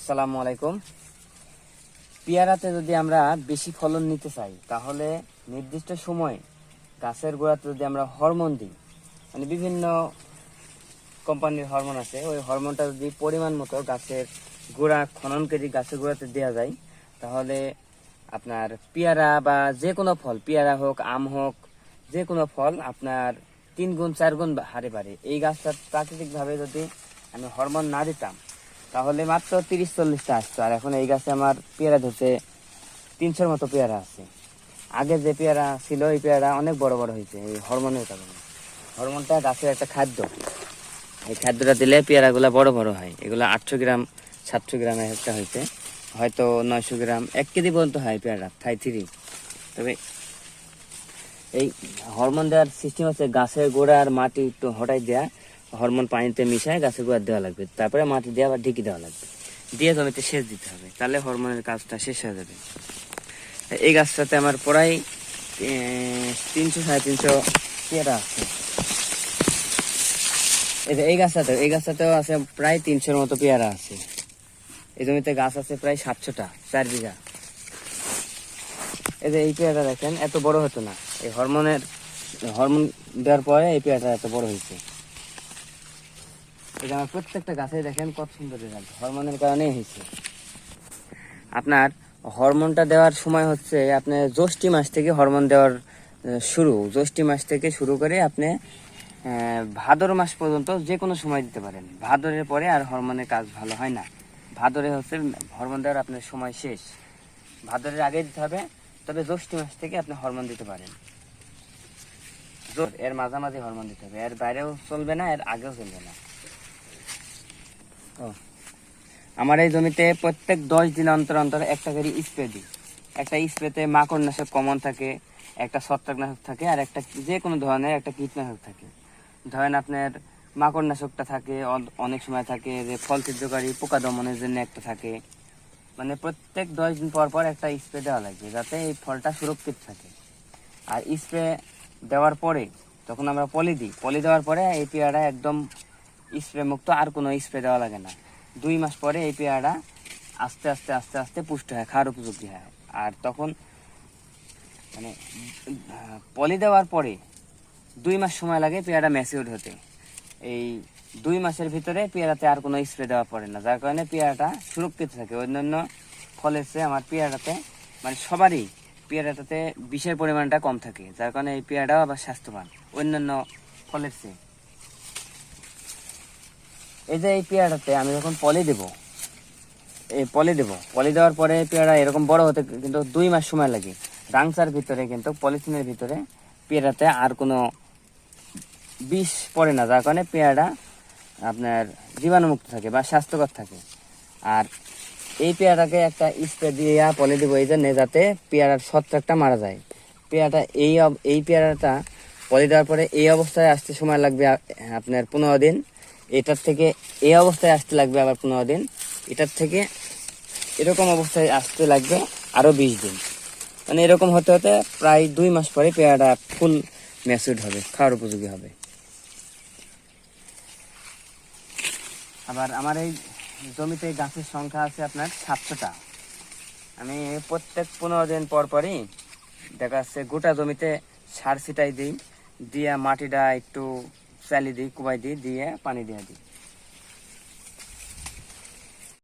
আসসালামু আলাইকুম। পেয়ারাতে যদি আমরা বেশি ফলন নিতে চাই, তাহলে নির্দিষ্ট সময়ে গাছের গোড়াতে যদি আমরা হরমোন দিই মানে বিভিন্ন কোম্পানির হরমোন আছে, ওই হরমোনটা যদি পরিমাণ মতো গাছের গোড়া, খনন করে গাছের গোড়াতে দেওয়া যায়, তাহলে আপনার পেয়ারা বা যে কোনো ফল, পেয়ারা হোক, আম হোক, যে কোনো ফল আপনার তিন গুণ, চার গুণ হারে বাড়ে। এই গাছটা প্রাকৃতিকভাবে যদি আমি হরমোন না দিতাম তাহলে মাত্র তিরিশ চল্লিশটা আসতো। আর এখন এই গাছে আমার পেয়ারা ধরতে তিনশোর মতো পেয়ারা আছে। আগে যে পেয়ারা ছিল, এই পেয়ারা অনেক বড় বড় হয়েছে, এই হরমোনের কারণে। হরমোনটা গাছের একটা খাদ্য। এই খাদ্যটা দিলে পেয়ারাগুলো বড় বড় হয়। এগুলো আটশো গ্রাম, সাতশো গ্রামের একটা হয়েছে। হয়তো নয়শো গ্রাম, এক কেজি পর্যন্ত হয় পেয়ারা, থাই থ্রি। তবে এই হরমোন দেওয়ার সিস্টেম হচ্ছে গাছের গোড়া আর মাটি একটু হটাই দেওয়া হরমোন পানিতে মিশায় গাছের গোড়া দেওয়া লাগবে। তারপরে মাটি দেওয়া আবার ঢেকে দেওয়া লাগবে। দিয়ে জমিতে সেচ দিতে হবে। তাহলে হরমোনের কাজটা শেষ হয়ে যাবে। এই গাছটাতে আমার প্রায় তিনশো, সাড়ে তিনশো পেয়ারা আছে। এই গাছটাতে, এই গাছটাতেও আছে প্রায় তিনশোর মতো পেয়ারা আছে। এই জমিতে গাছ আছে প্রায় সাতশোটা, চার বিঘা। এই যে এই পেয়ারা দেখেন, এত বড় হতো না। এই হরমোনের, হরমোন দেওয়ার পরে এই পেয়ারাটা এত বড় হয়েছে। এটা প্রত্যেকটা গাছে দেখেন কত সুন্দর রেজাল্ট হরমোনের কারণেই হয়েছে। আপনার হরমোনটা দেওয়ার সময় হচ্ছে আপনি জ্যৈষ্ঠী মাস থেকে হরমোন দেওয়ার শুরু। জ্যৈষ্ঠী মাস থেকে শুরু করে আপনি ভাদর মাস পর্যন্ত যে কোনো সময় দিতে পারেন। ভাদরের পরে আর হরমোনের কাজ ভালো হয় না। ভাদরে হচ্ছে হরমোন দেওয়ার আপনার সময় শেষ। ভাদরের আগে দিতে হবে, তবে জ্যৈষ্ঠ মাস থেকে আপনি হরমোন দিতে পারেন। এর মাঝামাঝি হরমোন দিতে হবে। এর বাইরেও চলবে না, এর আগেও চলবে না। আমার এই জমিতে প্রত্যেক দশ দিন অন্তর অন্তর একটা করে স্প্রে দিই। একটা স্প্রেতে মাকড়নাশক কমন থাকে, একটা ছত্রাকনাশক থাকে, আর একটা যে কোনো ধরনের একটা কীটনাশক থাকে। ধরেন আপনার মাকড়নাশকটা থাকে অনেক সময় থাকে যে ফল ছিদ্রকারী পোকা দমনের জন্য একটা থাকে। মানে প্রত্যেক দশ দিন পর পর একটা স্প্রে দেওয়া লাগবে যাতে এই ফলটা সুরক্ষিত থাকে। আর স্প্রে দেওয়ার পরে তখন আমরা পলি দিই, পলি দেওয়ার পরে এই পেয়ারা একদম স্প্রে মুক্ত, আর কোনো স্প্রে দেওয়া লাগে না। দুই মাস পরে এই পেয়ারা আস্তে আস্তে আস্তে আস্তে পুষ্ট হয়, খাওয়ার উপযোগী হয়। আর তখন মানে পলি দেওয়ার পরে দুই মাস সময় লাগে পেয়ারা ম্যাচিউর হতে। এই দুই মাসের ভিতরে পেয়ারাতে আর কোনো স্প্রে দেওয়া পড়ে না, যার কারণে পেয়ারাটা সুরক্ষিত থাকে। অন্যান্য ফলের চেয়ে আমার পেয়ারাতে মানে সবারই পেয়ারাটাতে বিষের পরিমাণটা কম থাকে, যার কারণে এই পেয়ারাটাও আবার স্বাস্থ্যবান। অন্যান্য ফলের চেয়ে। এই যে এই পেয়ারাটাতে আমি যখন পলি দেব, এই পলি দেব, পলি দেওয়ার পরে পেয়ারা এরকম বড় হতে কিন্তু দুই মাস সময় লাগে। রাংসার ভিতরে কিন্তু পলিথিনের ভিতরে পেয়ারাতে আর কোনো বিষ পড়ে না, যার কারণে পেয়ারা আপনার জীবাণুমুক্ত থাকে বা স্বাস্থ্যকর থাকে। আর এই পেয়ারাকে একটা স্প্রে দিয়ে পলি দেবো, এই জন্যে যাতে পেয়ারার ছত্রাকটা মারা যায়। পেয়ারাটা এই এই পেয়ারাটা পলি দেওয়ার পরে এই অবস্থায় আসতে সময় লাগবে আপনার পনেরো দিন। এটার থেকে এই অবস্থায় আসতে লাগবে আবার পনেরো দিন। এটার থেকে এরকম অবস্থায় আসতে লাগবে আরও বিশ দিন। মানে এরকম হতে হতে প্রায় দুই মাস পরে পেয়ারাটা ফুল ম্যাচুড হবে, খাওয়ার উপযোগী হবে। আবার আমার এই জমিতে গাছের সংখ্যা আছে আপনার সাতশোটা। আমি প্রত্যেক পনেরো দিন পর পরই দেখা যাচ্ছে গোটা জমিতে সার ছিটাই দিই, দিয়ে মাটিটা একটু চালি দিই কুবাই দিই দিয়ে পানি দিয়ে দিই